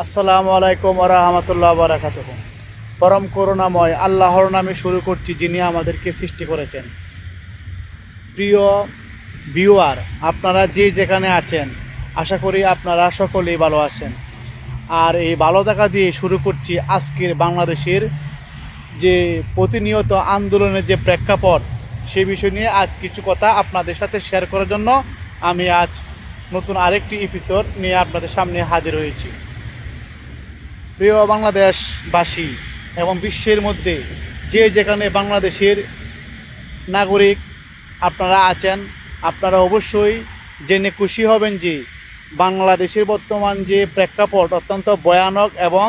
আসসালামু আলাইকুম রহমতুল্লাহ বারাকাত পরম করুণাময় আল্লাহর নামে শুরু করছি যিনি আমাদেরকে সৃষ্টি করেছেন। প্রিয় ভিউয়ার আপনারা যে যেখানে আছেন, আশা করি আপনারা সকলেই ভালো আছেন। আর এই ভালো থাকা দিয়ে শুরু করছি আজকের বাংলাদেশের যে প্রতিনিয়ত আন্দোলনের যে প্রেক্ষাপট, সে বিষয় নিয়ে আজ কিছু কথা আপনাদের সাথে শেয়ার করার জন্য আমি আজ নতুন আরেকটি এপিসোড নিয়ে আপনাদের সামনে হাজির হয়েছি। প্রিয় বাংলাদেশবাসী এবং বিশ্বের মধ্যে যে যেখানে বাংলাদেশের নাগরিক আপনারা আছেন, আপনারা অবশ্যই জেনে খুশি হবেন যে বাংলাদেশের বর্তমান যে প্রেক্ষাপট অত্যন্ত ভয়ানক এবং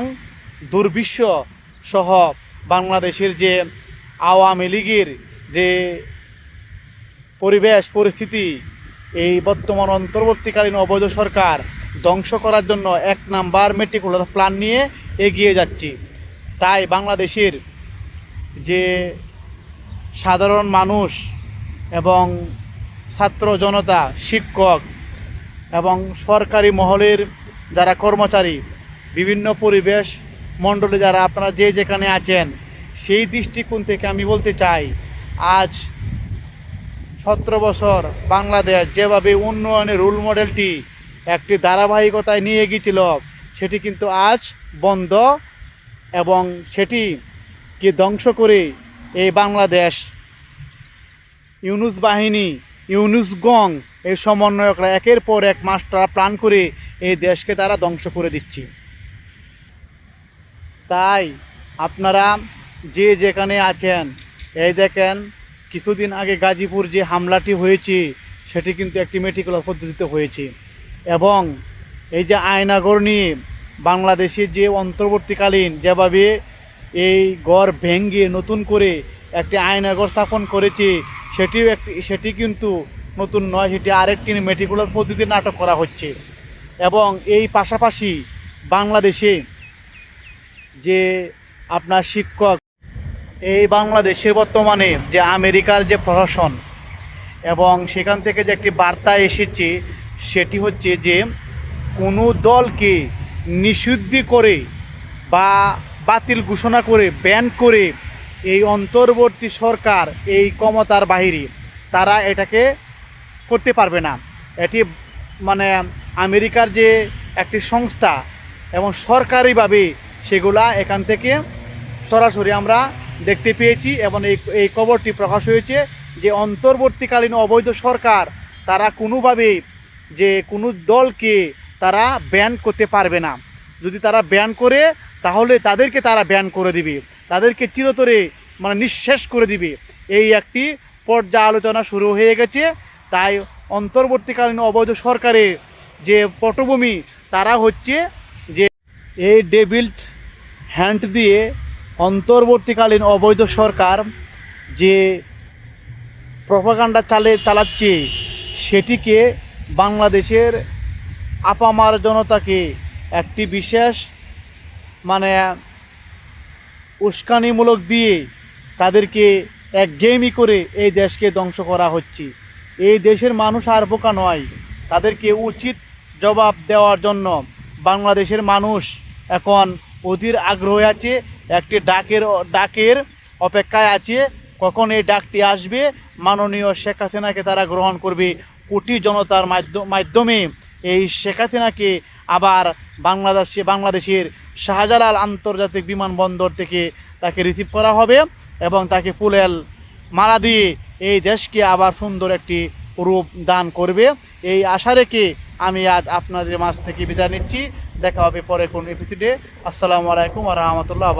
দুর্বিশ্ব সহ বাংলাদেশের যে আওয়ামী লীগের যে পরিবেশ, পরিস্থিতি, এই বর্তমান অন্তর্বর্তীকালীন অবৈধ সরকার ধ্বংস করার জন্য এক নাম্বার মেট্রিকুলার প্ল্যান নিয়ে এগিয়ে যাচ্ছি। তাই বাংলাদেশের যে সাধারণ মানুষ এবং ছাত্র জনতা, শিক্ষক এবং সরকারি মহলের যারা কর্মচারী, বিভিন্ন পরিবেশ মণ্ডলে যারা আপনারা যে যেখানে আছেন, সেই দৃষ্টিকোণ থেকে আমি বলতে চাই, আজ সতেরো বছর বাংলাদেশ যেভাবে উন্নয়নের রোল মডেলটি একটি ধারাবাহিকতায় নিয়ে গিয়েছিল সেটি কিন্তু আজ বন্ধ এবং সেটিকে ধ্বংস করে এই বাংলাদেশ। ইউনুস বাহিনী, ইউনুস গং, এই সমন্বয়করা একের পর এক মাস্টার প্ল্যান করে এই দেশকে তারা ধ্বংস করে দিচ্ছে। তাই আপনারা যে যেখানে আছেন, এই দেখেন কিছুদিন আগে গাজীপুর যে হামলাটি হয়েছে, সেটি কিন্তু একটি মেটিকুলার পদ্ধতিতে হয়েছে এবং এই যে আয়নাগর নিয়ে বাংলাদেশের যে অন্তর্বর্তীকালীন যেভাবে এই গড় ভেঙ্গে নতুন করে একটি আয়নাগর স্থাপন করেছে, সেটিও একটি, সেটি কিন্তু নতুন নয়, সেটি আরেকটি মেটিকুলার পদ্ধতি নাটক করা হচ্ছে। এবং এই পাশাপাশি বাংলাদেশে যে আপনার শিক্ষক, এই বাংলাদেশের বর্তমানে যে আমেরিকার যে প্রশাসন এবং সেখান থেকে যে একটি বার্তা এসেছে, সেটি হচ্ছে যে কোনো দলকে নিষিদ্ধ করে বা বাতিল ঘোষণা করে ব্যান করে এই অন্তর্বর্তী সরকার এই ক্ষমতার বাহিরে, তারা এটাকে করতে পারবে না। এটি মানে আমেরিকার যে একটি সংস্থা এবং সরকারিভাবে সেগুলা এখান থেকে সরাসরি আমরা দেখতে পেয়েছি এবং এই এই খবরটি প্রকাশ হয়েছে যে অন্তর্বর্তীকালীন অবৈধ সরকার, তারা কোনোভাবে যে কোনো দলকে তারা ব্যান করতে পারবে না। যদি তারা ব্যান করে, তাহলে তাদেরকে তারা ব্যান করে দিবে। তাদেরকে চিরতরে মানে নিঃশেষ করে দিবে। এই একটি পর্যালোচনা শুরু হয়ে গেছে। তাই অন্তর্বর্তীকালীন অবৈধ সরকারের যে পটভূমি, তারা হচ্ছে যে এই ডেভিল্ট হ্যান্ড দিয়ে অন্তর্বর্তীকালীন অবৈধ সরকার যে প্রপাগান্ডা চালে, চালাচ্ছে, সেটিকে বাংলাদেশের আপামার জনতাকে একটি বিশেষ মানে উস্কানিমূলক দিয়ে তাদেরকে এক গেমই করে এই দেশকে ধ্বংস করা হচ্ছে। এই দেশের মানুষ আর বোকা নয়। তাদেরকে উচিত জবাব দেওয়ার জন্য বাংলাদেশের মানুষ এখন অধীর আগ্রহে আছে, একটি ডাকের ডাকের অপেক্ষায় আছে। কখন এই ডাকটি আসবে? মাননীয় শেখ হাসিনাকে তারা গ্রহণ করবে কোটি জনতার মাধ্য- মাধ্যমে। এই শেখ হাসিনাকে আবার বাংলাদেশে, বাংলাদেশের শাহজালাল আন্তর্জাতিক বিমানবন্দর থেকে তাকে রিসিভ করা হবে এবং তাকে ফুলেল মালা দিয়ে এই দেশকে আবার সুন্দর একটি রূপ দান করবে। এই আশা রেখে আমি আজ আপনাদের মাঝ থেকে বিদায় নিচ্ছি। দেখা হবে পরে কোন এপিসোডে আসসালামু আলাইকুম আ রহমতুল্লাহ